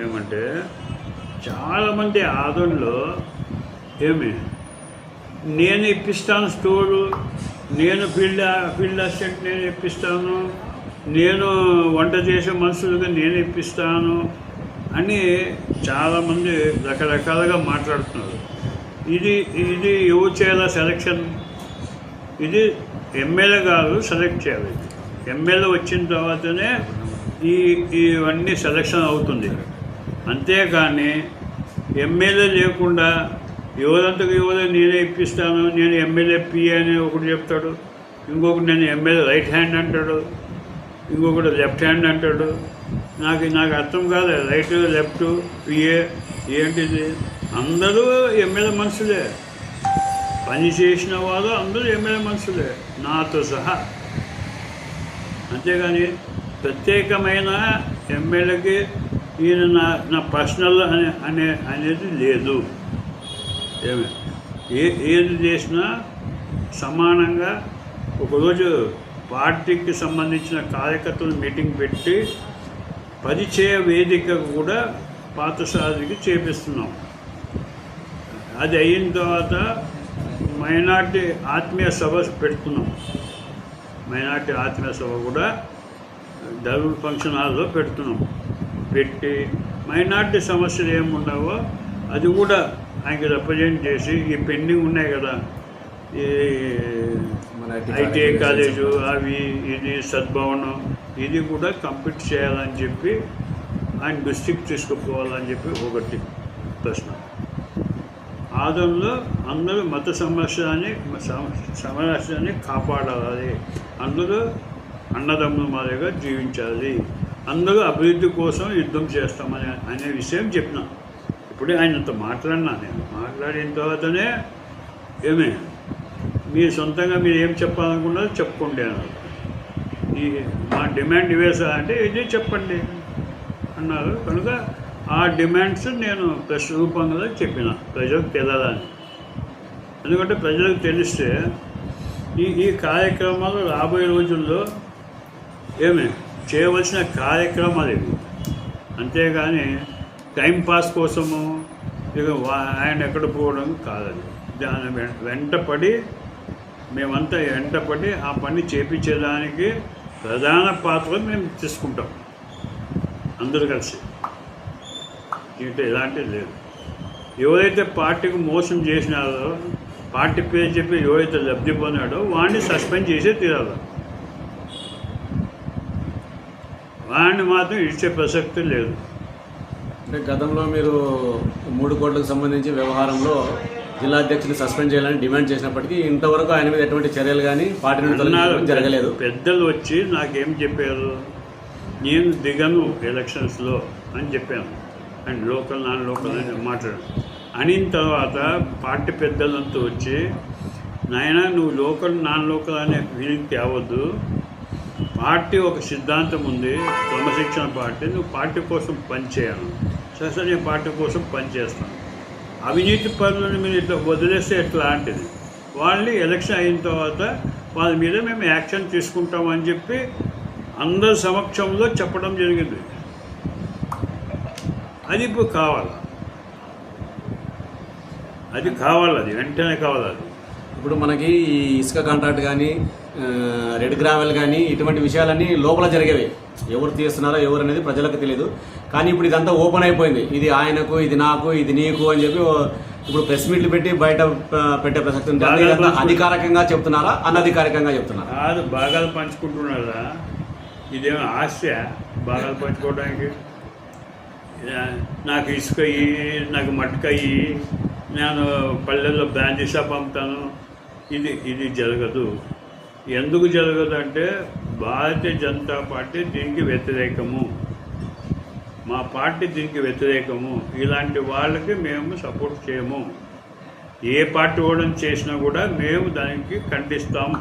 ఏమంటే చాలామంది ఆదరణలో ఏమి నేను ఇప్పిస్తాను స్టోరు నేను ఫీల్డ్ ఫీల్డ్ అసిస్టెంట్ నేను ఇప్పిస్తాను నేను వంట చేసే మనుషులుగా నేను ఇప్పిస్తాను అని చాలామంది రకరకాలుగా మాట్లాడుతున్నారు. ఇది ఇది ఎవరు చేయాల సెలక్షన్ ఇది ఎమ్మెల్యే గారు సెలెక్ట్ చేయాలి. ఎమ్మెల్యే వచ్చిన తర్వాతనే ఈ ఇవన్నీ సెలక్షన్ అవుతుంది. అంతేకాని ఎమ్మెల్యే లేకుండా ఎవరంతకు యువత నేనే ఇప్పిస్తాను నేను ఎమ్మెల్యే పిఏ అని ఒకటి చెప్తాడు ఇంకొకటి నేను ఎమ్మెల్యే రైట్ హ్యాండ్ అంటాడు ఇంకొకటి లెఫ్ట్ హ్యాండ్ అంటాడు. నాకు నాకు అర్థం కాదు రైట్ లెఫ్ట్ పిఏ ఏంటిది అందరూ ఎమ్మెల్యే మనుషులే. పని చేసిన వాళ్ళు అందరూ ఎమ్మెల్యే మనుషులే నాతో సహా. అంతేగాని ప్రత్యేకమైన ఎమ్మెల్యేకి ఈయన నా నా పర్సనల్ అనే అనే అనేది లేదు. ఏమి? ఏ ఏది చేసినా సమానంగా ఒకరోజు పార్టీకి సంబంధించిన కార్యకర్తలు మీటింగ్ పెట్టి పరిచయ వేదిక కూడా పాతసారికి చేపిస్తున్నాం. అది అయిన తర్వాత మైనార్టీ ఆత్మీయ సభ పెడుతున్నాం. మైనార్టీ ఆత్మీయ సభ కూడా డబుల్ ఫంక్షన్ హాల్లో పెడుతున్నాం. పెట్టి మైనార్టీ సమస్యలు ఏముండవో అది కూడా ఆయనకి రిప్రజెంట్ చేసి ఈ పెండింగ్ ఉన్నాయి కదా. ఈ మన ఐటీఐ కాలేజు అవి ఇది సద్భవనం ఇది కూడా కంప్లీట్ చేయాలని చెప్పి ఆయన దృష్టికి తీసుకుపోవాలని చెప్పి ఒకటి ప్రశ్న. ఆదంలో అందరూ మత సమస్యని సమ- సమస్యని కాపాడాలి. అందరూ అన్నదమ్ముల మాదిరిగా జీవించాలి. అందరూ అభివృద్ధి కోసం యుద్ధం చేస్తామని అనే విషయం చెప్పిన. ఇప్పుడే ఆయనతో మాట్లాడినా నేను. మాట్లాడిన తర్వాతనే ఏమే మీ సొంతంగా మీరు ఏం చెప్పాలనుకున్నారో చెప్పుకోండి అన్నారు. ఈ మా డిమాండ్ ఇవే సార్ అంటే ఇది చెప్పండి అన్నారు. కనుక ఆ డిమాండ్స్ నేను ప్రెస్ రూపంగా చెప్పిన. ప్రజలకు తెలియాలని. ఎందుకంటే ప్రజలకు తెలిస్తే ఈ ఈ కార్యక్రమాలు రాబోయే రోజుల్లో ఏమే చేయవలసిన కార్యక్రమాలు ఇవి. అంతేగాని టైంపాస్ కోసము ఇక ఆయన ఎక్కడ పోవడం కాదండి. దాని వెంటపడి మేమంతా వెంటపడి ఆ పని చేపించేదానికి ప్రధాన పాత్ర మేము తీసుకుంటాం. అందరూ కలిసి. దీంట్లో ఎలాంటిది లేదు. ఎవరైతే పార్టీకి మోసం చేసినారో పార్టీ పేరు చెప్పి ఎవరైతే లబ్ధి పొందాడో వాడిని సస్పెండ్ చేసే తీరాలి. వాడిని మాత్రం ఇచ్చే ప్రసక్తి లేదు. అంటే గతంలో మీరు మూడు కోట్లకు సంబంధించి వ్యవహారంలో జిల్లా అధ్యక్షులు సస్పెండ్ చేయాలని డిమాండ్ చేసినప్పటికీ ఇంతవరకు ఆయన మీద ఎటువంటి చర్యలు కానీ పార్టీ నుంచి జరగలేదు. పెద్దలు వచ్చి నాకేం చెప్పారు? నేను దిగను ఎలక్షన్స్లో అని చెప్పాను. అండ్ లోకల్ నాన్ లోకల్ అని మాట్లాడాను అనిన తర్వాత పార్టీ పెద్దలంతా వచ్చి నాయన నువ్వు లోకల్ నాన్ లోకల్ అనే ఫీలింగ్ తేవద్దు. పార్టీ ఒక సిద్ధాంతం ఉంది క్రమశిక్షణ పార్టీ నువ్వు పార్టీ కోసం పనిచేయాలి సరే నేను పార్టీ కోసం పనిచేస్తాను అవినీతి పనులను మీరు ఇట్లా వదిలేస్తే ఎట్లాంటిది? వాళ్ళని ఎలక్షన్ అయిన తర్వాత వాళ్ళ మీద మేము యాక్షన్ తీసుకుంటామని చెప్పి అందరి సమక్షంలో చెప్పడం జరిగింది. అది ఇప్పుడు కావాలి? అది కావాలి? అది వెంటనే కావాలి? అది ఇప్పుడు మనకి ఈ ఇసుక కాంట్రాక్ట్ కానీ రెడ్ గ్రావెల్ కానీ ఇటువంటి విషయాలన్నీ లోపల జరిగేవి. ఎవరు తీస్తున్నారో ఎవరు అనేది ప్రజలకు తెలియదు కానీ ఇప్పుడు ఇదంతా ఓపెన్ అయిపోయింది. ఇది ఆయనకు ఇది నాకు ఇది నీకు అని చెప్పి ఇప్పుడు ప్రెస్ మీట్లు పెట్టి బయట పెట్టే ప్రసక్తి అధికారికంగా చెప్తున్నారా అనధికారికంగా చెప్తున్నారా? కాదు భాగాలు పంచుకుంటున్నారా? ఇదేమో ఆస్య భాగాలు పంచుకోవడానికి? నాకు ఇసుక నాకు మట్టుక నేను పల్లెల్లో బ్రాంచీ షాప్ అమ్ముతాను ఇది ఇది జరగదు. ఎందుకు జరగదు అంటే భారతీయ జనతా పార్టీ దీనికి వ్యతిరేకము. మా పార్టీ దీనికి వ్యతిరేకము. ఇలాంటి వాళ్ళకి మేము సపోర్ట్ చేయము. ఏ పార్టీ కూడా చేసినా కూడా మేము దానికి ఖండిస్తాం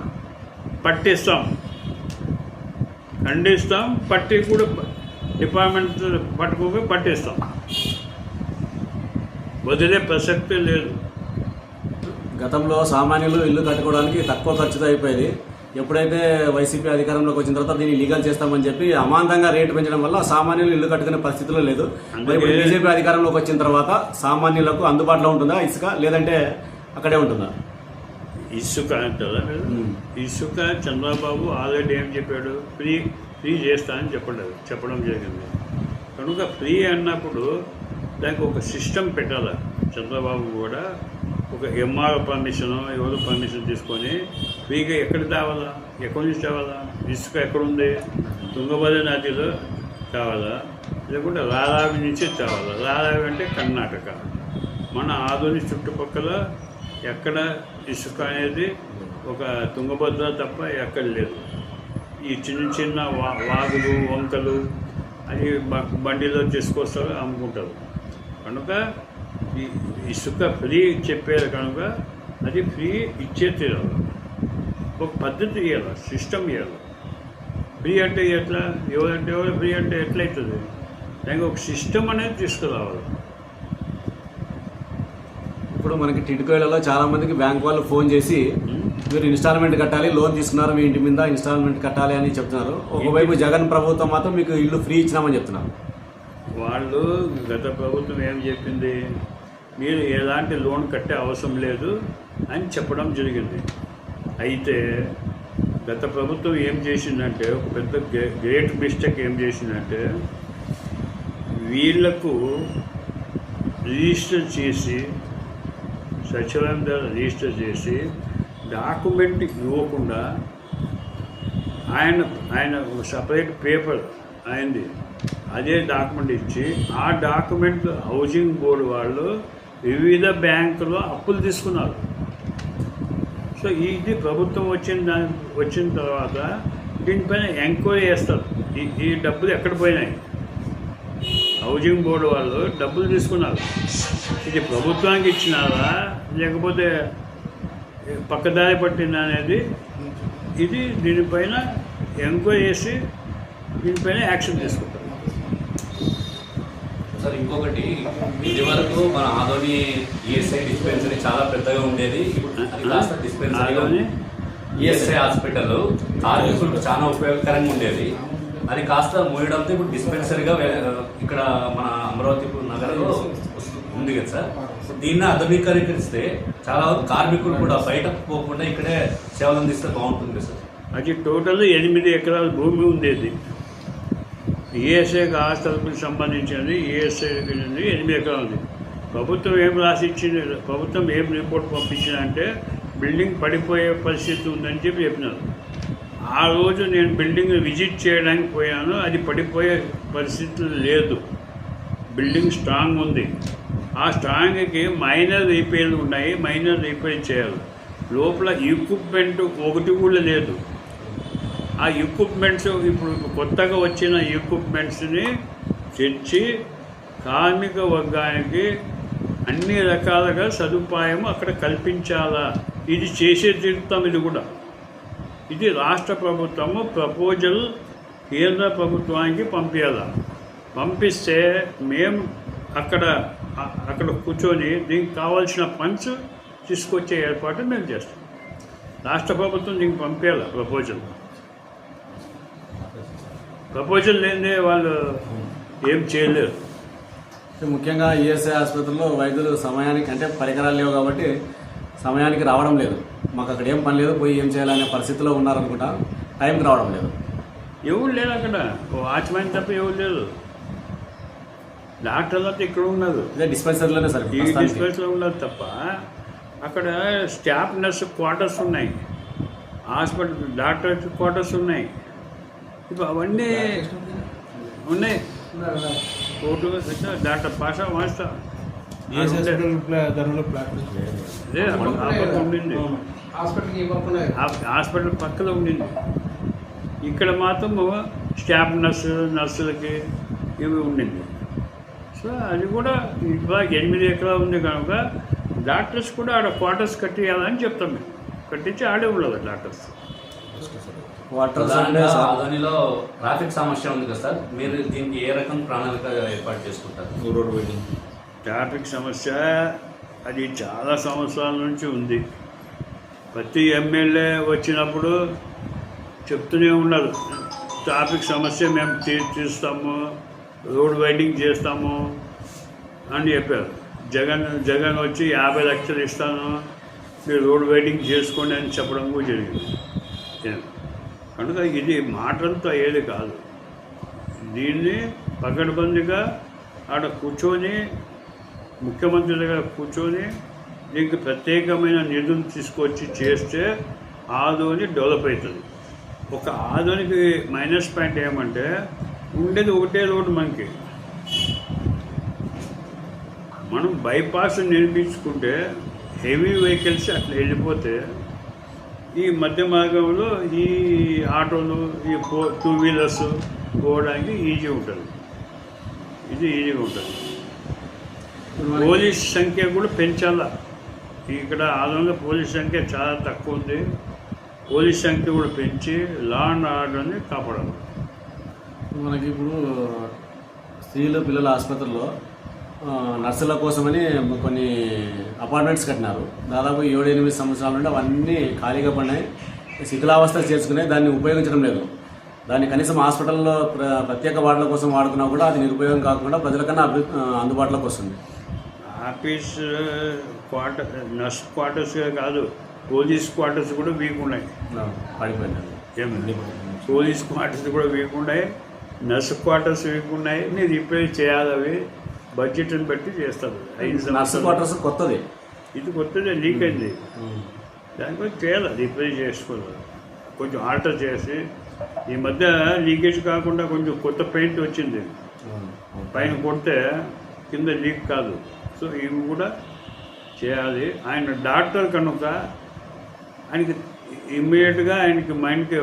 పట్టిస్తాం. ఖండిస్తాం పట్టి కూడా డిపార్ట్మెంట్ పట్టుకోపోయి పట్టిస్తాం. వదిలే ప్రసక్తే లేదు. గతంలో సామాన్యులు ఇల్లు కట్టుకోవడానికి తక్కువ ఖర్చుతో అయిపోయేది. ఎప్పుడైతే వైసీపీ అధికారంలోకి వచ్చిన తర్వాత దీన్ని లీగల్ చేస్తామని చెప్పి అమాంతంగా రేటు పెంచడం వల్ల సామాన్యులు ఇల్లు కట్టుకునే పరిస్థితిలో లేదు. మరి ఇప్పుడు అందుకే- బీజేపీ అధికారంలోకి వచ్చిన తర్వాత సామాన్యులకు అందుబాటులో ఉంటుందా ఇసుక? లేదంటే అక్కడే ఉంటుందా? ఇసుక అంటారా. ఇసుక చంద్రబాబు ఆల్రెడీ ఏం చెప్పాడు? ఫ్రీ ఫ్రీ చేస్తా అని చెప్పలేదు చెప్పడం జరిగింది. కనుక ఫ్రీ అన్నప్పుడు దానికి ఒక సిస్టమ్ పెట్టాలి? చంద్రబాబు కూడా ఒక ఎంఆర్ పర్మిషన్ ఎవరు పర్మిషన్ తీసుకొని ఫ్రీగా ఎక్కడ తేవాలా ఎక్కడి నుంచి తేవాలా ఇసుక ఎక్కడుంది తుంగభద్ర నదిలో తేవాలా లేకుంటే రారావి నుంచి తేవాలా రారావి అంటే కర్ణాటక. మన ఆధునిక చుట్టుపక్కల ఎక్కడ ఇసుక అనేది ఒక తుంగభద్ర తప్ప ఎక్కడ లేదు. ఈ చిన్న చిన్న వా వాగులు వంకలు అవి బ- బండిలో తీసుకొస్తారు అమ్ముకుంటారు. కనుక ఇసుక ఫ్రీ చెప్పారు కనుక అది ఫ్రీ ఇచ్చే తీరాలి. ఒక పద్ధతి ఇవ్వాలి సిస్టమ్ ఇవ్వాలి ఫ్రీ అంటే ఎట్లా? ఎవరంటే ఎవరు ఫ్రీ అంటే ఎట్లయితుంది? దానికి ఒక సిస్టమ్ అనేది తీసుకురావాలి. ఇప్పుడు మనకి టిడ్కోయిలలో చాలా మందికి బ్యాంక్ వాళ్ళు ఫోన్ చేసి మీరు ఇన్స్టాల్మెంట్ కట్టాలి లోన్ తీసుకున్నారు మీ ఇంటి మీద ఇన్స్టాల్మెంట్ కట్టాలి అని చెప్తున్నారు. ఒకవైపు జగన్ ప్రభుత్వం మాత్రం మీకు ఇల్లు ఫ్రీ ఇచ్చినామని చెప్తున్నారు. వాళ్ళు గత ప్రభుత్వం ఏం చెప్పింది? మీరు ఎలాంటి లోన్ కట్టే అవసరం లేదు అని చెప్పడం జరిగింది. అయితే గత ప్రభుత్వం ఏం చేసిందంటే ఒక పెద్ద గ్రేట్ మిస్టేక్ ఏం చేసిందంటే వీళ్ళకు రిజిస్టర్ చేసి సచివాలయం ద్వారా రిజిస్టర్ చేసి డాక్యుమెంట్ ఇవ్వకుండా ఆయన ఆయన ఒక సపరేట్ పేపర్ అయింది. అదే డాక్యుమెంట్ ఇచ్చి ఆ డాక్యుమెంట్ హౌసింగ్ బోర్డు వాళ్ళు వివిధ బ్యాంకులో అప్పులు తీసుకున్నారు. సో ఇది ప్రభుత్వం వచ్చిన దాని వచ్చిన తర్వాత దీనిపైన ఎంక్వైరీ చేస్తారు. ఈ ఈ డబ్బులు ఎక్కడ పోయినాయి? హౌసింగ్ బోర్డు వాళ్ళు డబ్బులు తీసుకున్నారు. ఇది ప్రభుత్వానికి ఇచ్చినారా? లేకపోతే పక్కదారి పట్టిందా అనేది ఇది దీనిపైన ఎంక్వైరీ చేసి దీనిపైన యాక్షన్ తీసుకుంటారు. సార్ ఇంకొకటి ఇది వరకు మన ఆదోని ఈఎస్ఐ డిస్పెన్సరీ చాలా పెద్దగా ఉండేది. ఇప్పుడు డిస్పెన్సరీ? ఈఎస్ఐ హాస్పిటల్ కార్మికులకు చాలా ఉపయోగకరంగా ఉండేది. అది కాస్త మూయడంతో ఇప్పుడు డిస్పెన్సరీగా ఇక్కడ మన అమరావతి నగరంలో ఉంది కదా సార్. దీన్ని ఆధునీకరిస్తే చాలా వరకు కార్మికులు కూడా బయటకు పోకుండా ఇక్కడే సేవలు అందిస్తే బాగుంటుంది సార్. అది టోటల్ ఎనిమిది ఎకరాల భూమి ఉండేది. ఈఎస్ఐకి ఆస్తులకు సంబంధించినది ఈఎస్ఐకి ఎనిమిది ఎకరాలు ఉంది. ప్రభుత్వం ఏం రాసి ఇచ్చింది ప్రభుత్వం ఏం రిపోర్ట్ పంపించిందంటే బిల్డింగ్ పడిపోయే పరిస్థితి ఉందని చెప్పి చెప్పినారు. ఆ రోజు నేను బిల్డింగ్ విజిట్ చేయడానికి పోయాను అది పడిపోయే పరిస్థితి లేదు. బిల్డింగ్ స్ట్రాంగ్ ఉంది. ఆ స్ట్రాంగ్కి మైనర్ రిపేర్లు ఉన్నాయి మైనర్ రిపేర్ చేయాలి. లోపల ఎక్విప్మెంట్ ఒకటి కూడా లేదు. ఆ ఎక్విప్మెంట్స్ ఇప్పుడు కొత్తగా వచ్చిన ఎక్విప్మెంట్స్ని తెచ్చి కార్మిక వర్గానికి అన్ని రకాలుగా సదుపాయం అక్కడ కల్పించాలా? ఇది చేసే తీర్థం ఇది కూడా. ఇది రాష్ట్ర ప్రభుత్వము ప్రపోజల్ కేంద్ర ప్రభుత్వానికి పంపించాలా పంపిస్తే మేము అక్కడ అక్కడ కూర్చొని దీనికి కావాల్సిన ఫండ్స్ తీసుకొచ్చే ఏర్పాటు మేము చేస్తాం. రాష్ట్ర ప్రభుత్వం దీనికి పంపించాలా ప్రపోజల్ ప్రపోజల్ లేదే వాళ్ళు ఏం చేయలేరు. ముఖ్యంగా ఈఎస్ఐ ఆసుపత్రిలో వైద్యులు సమయానికి అంటే పరికరాలు లేవు కాబట్టి సమయానికి రావడం లేదు. మాకు అక్కడ ఏం పని లేదు పోయి ఏం చేయాలనే పరిస్థితిలో ఉన్నారనుకుంటా టైంకి రావడం లేదు. ఎవరు లేరు అక్కడ? వాచ్మెన్ తప్ప ఎవరు లేరు. డాక్టర్లు అంతా ఇక్కడ ఉన్నారు ఇదే డిస్పెన్సరీలోనే సార్ ఈ. డిస్పెన్స్లో ఉన్నారు తప్ప అక్కడ స్టాఫ్ నర్స్ క్వార్టర్స్ ఉన్నాయి. హాస్పిటల్ డాక్టర్ క్వార్టర్స్ ఉన్నాయి. ఇప్పుడు అవన్నీ ఉన్నాయి. కోర్టు డాక్టర్ పాషా మాస్తా ఏ హాస్పిటల్ ఉండింది. పక్కలో ఉండింది. ఇక్కడ మాత్రం స్టాఫ్ నర్సు నర్సులకి ఇవి ఉండింది. సో అది కూడా ఇట్లా ఎనిమిది ఎకరాలు ఉంది కనుక డాక్టర్స్ కూడా ఆడ క్వార్టర్స్ కట్టియాలని చెప్తాం మేము. కట్టించి ఆడే ఉండదు డాక్టర్స్. సార్ ఆదోనిలో ట్రాఫిక్ సమస్య ఉంది కదా సార్. మీరు దీనికి ఏ రకం ప్రణాళిక ఏర్పాటు చేసుకుంటారు? రోడ్ ట్రాఫిక్ సమస్య అది చాలా సంవత్సరాల నుంచి ఉంది. ప్రతి ఎమ్మెల్యే వచ్చినప్పుడు చెప్తూనే ఉన్నారు. ట్రాఫిక్ సమస్య మేము తీ తీస్తాము రోడ్ వైడింగ్ చేస్తాము అని చెప్పారు. జగన్ జగన్ వచ్చి యాభై లక్షలు ఇస్తాను మీరు రోడ్ వైడింగ్ చేసుకోండి అని చెప్పడం కూడా జరిగింది. కనుక ఇది మాటలతో అయ్యేది కాదు. దీన్ని పకడ్బందీగా ఆడ కూర్చొని ముఖ్యమంత్రి దగ్గర కూర్చొని దీనికి ప్రత్యేకమైన నిధులు తీసుకొచ్చి చేస్తే ఆదోని డెవలప్ అవుతుంది. ఒక ఆదోనికి మైనస్ పాయింట్ ఏమంటే ఉండేది ఒకటే రోడ్డు మనకి. మనం బైపాస్ నిర్మించుకుంటే హెవీ వెహికల్స్ అట్లా వెళ్ళిపోతే ఈ మధ్య మార్గంలో ఈ ఆటోలు ఈ ఫో టూ వీలర్స్ పోవడానికి ఈజీ ఉంటుంది. ఇది ఈజీగా ఉంటుంది. పోలీస్ సంఖ్య కూడా పెంచాలి? ఇక్కడ ఆదంలో పోలీస్ సంఖ్య చాలా తక్కువ ఉంది. పోలీస్ సంఖ్య కూడా పెంచి లా అండ్ ఆర్డర్ని కాపాడాలి. మనకి ఇప్పుడు స్త్రీలు పిల్లల ఆసుపత్రిలో నర్సుల కోసమని కొన్ని అపార్ట్మెంట్స్ కట్టినారు. దాదాపు ఏడు ఎనిమిది సంవత్సరాల నుండి అవన్నీ ఖాళీగా పడినాయి. శిథిలావస్థ చేర్చుకునే దాన్ని ఉపయోగించడం లేదు. దాన్ని కనీసం హాస్పిటల్లో ప్ర ప్రత్యేక వార్డుల కోసం వాడుకున్నా కూడా అది నిరుపయోగం కాకుండా ప్రజలకన్నా అభి అందుబాటులోకి వస్తుంది. ఆఫీస్ క్వార్టర్ నర్స్ క్వార్టర్స్ కాదు పోలీస్ క్వార్టర్స్ కూడా వీక్ ఉన్నాయి పడిపోయింది ఏమి పోలీస్ క్వార్టర్స్ కూడా వీక్ ఉన్నాయి నర్స్ క్వార్టర్స్ వీక్ ఉన్నాయి మీరు రిపేర్ చేయాలి అవి. బడ్జెట్ని బట్టి చేస్తారు ఐదు సంవత్సరాలు. కొత్తది. ఇది కొత్తదే లీక్ అయింది. దాని గురించి చేయాలి రిపేర్ చేసుకోవాలి. కొంచెం ఆల్టర్ చేసి ఈ మధ్య లీకేజ్ కాకుండా కొంచెం కొత్త పెయింట్ వచ్చింది. పైన కొడితే కింద లీక్ కాదు. సో ఇవి కూడా చేయాలి. ఆయన డాక్టర్ కనుక ఆయనకి ఇమ్మీడియట్గా ఆయనకి మైండ్కి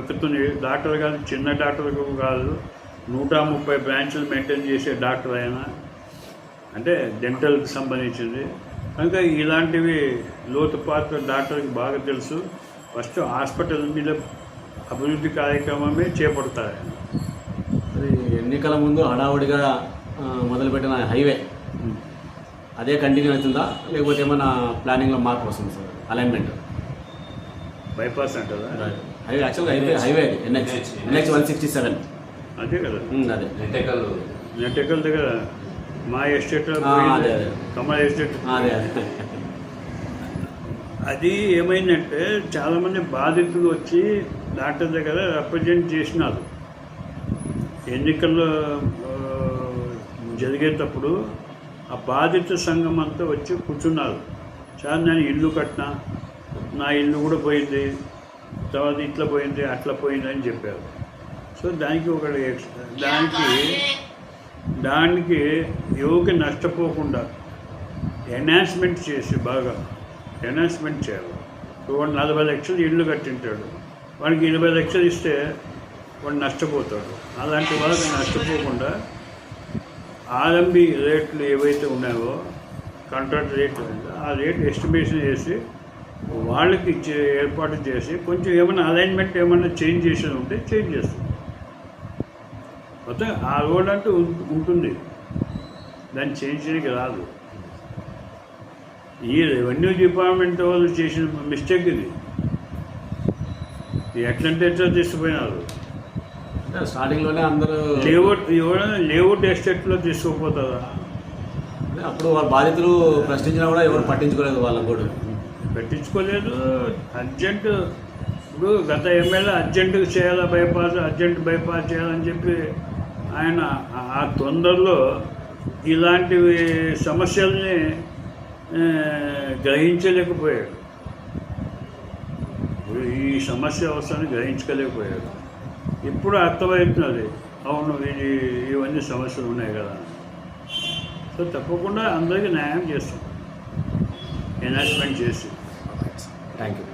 ఎక్కుతుంది డాక్టర్ కాదు చిన్న డాక్టర్ కాదు నూట ముప్పై బ్రాంచులు మెయింటైన్ చేసే డాక్టర్ ఆయన. అంటే డెంటల్కి సంబంధించింది. కనుక ఇలాంటివి లోతుపాత డాక్టర్కి బాగా తెలుసు. ఫస్ట్ హాస్పిటల్ మీద అభివృద్ధి కార్యక్రమమే చేపడతారు ఆయన. అది ఎన్నికల ముందు హడావుడిగా మొదలుపెట్టిన హైవే. అదే కంటిన్యూ అవుతుందా? లేకపోతే ఏమైనా ప్లానింగ్లో మార్పు వస్తుంది సార్? అలైన్మెంట్ బైపాస్ అంటారా? హైవే యాక్చువల్గా హైవే హైవే అది. NH NH one sixty seven అదే కదా. అదే. దగ్గర మా ఎస్టేట్. కమల్ ఎస్టేట్. అదే ఏమైందంటే చాలామంది బాధితులు వచ్చి డాక్టర్ దగ్గర రిప్రజెంట్ చేసినారు. ఎన్నికల్లో జరిగేటప్పుడు ఆ బాధిత సంఘం అంతా వచ్చి కూర్చున్నారు. సార్ నేను ఇల్లు కట్టినా నా ఇల్లు కూడా పోయింది. తర్వాత ఇట్లా పోయింది అట్లా పోయింది అని చెప్పారు. సో దానికి ఒక దానికి దానికి యువకి నష్టపోకుండా ఎన్హాన్స్మెంట్ చేసి బాగా ఎన్హాన్స్మెంట్ చేయాలి. వాడు నలభై లక్షలు ఇల్లు కట్టింటాడు. వాడికి ఇరవై లక్షలు ఇస్తే వాడు నష్టపోతాడు. అలాంటి వాళ్ళకి నష్టపోకుండా ఆర్ఎంబి రేట్లు ఏవైతే ఉన్నాయో కాంట్రాక్ట్ రేట్లు ఆ రేట్ ఎస్టిమేషన్ చేసి వాళ్ళకి ఏర్పాటు చేసి కొంచెం ఏమైనా అలైన్మెంట్ ఏమైనా చేంజ్ చేసేది ఉంటే చేంజ్ చేస్తుంది. మొత్తం ఆ రోడ్ అంటూ ఉంటుంది. దాన్ని చేంజ్ చేయడానికి రాదు. ఈ రెవెన్యూ డిపార్ట్మెంట్ వాళ్ళు చేసిన మిస్టేక్ ఇది. ఎట్లంటే ఎట్లా తీసుకుపోయినారు? స్టార్టింగ్లోనే అందరూ లేఅవుట్ ఎవరైనా లేఅవుట్ ఎస్టేట్లో తీసుకుపోతారా? అప్పుడు వాళ్ళ బాధితులు ప్రశ్నించినా కూడా ఎవరు పట్టించుకోలేదు వాళ్ళ కూడా. పెట్టించుకోలేదు. అర్జెంట్ ఇప్పుడు గత ఎమ్మెల్యే అర్జెంటుగా చేయాలా బైపాస్ అర్జెంట్ బైపాస్ చేయాలని చెప్పి ఆయన ఆ- తొందరలో ఇలాంటివి సమస్యల్ని గ్రహించలేకపోయాడు. ఈ సమస్య అవసరాన్ని గ్రహించలేకపోయాడు. ఇప్పుడు అర్థమవుతున్నది అవును ఇది ఇవన్నీ సమస్యలు ఉన్నాయి కదా సో తప్పకుండా అందరికీ న్యాయం చేస్తాం. ఎన్హాన్స్మెంట్ చేసి. Thank you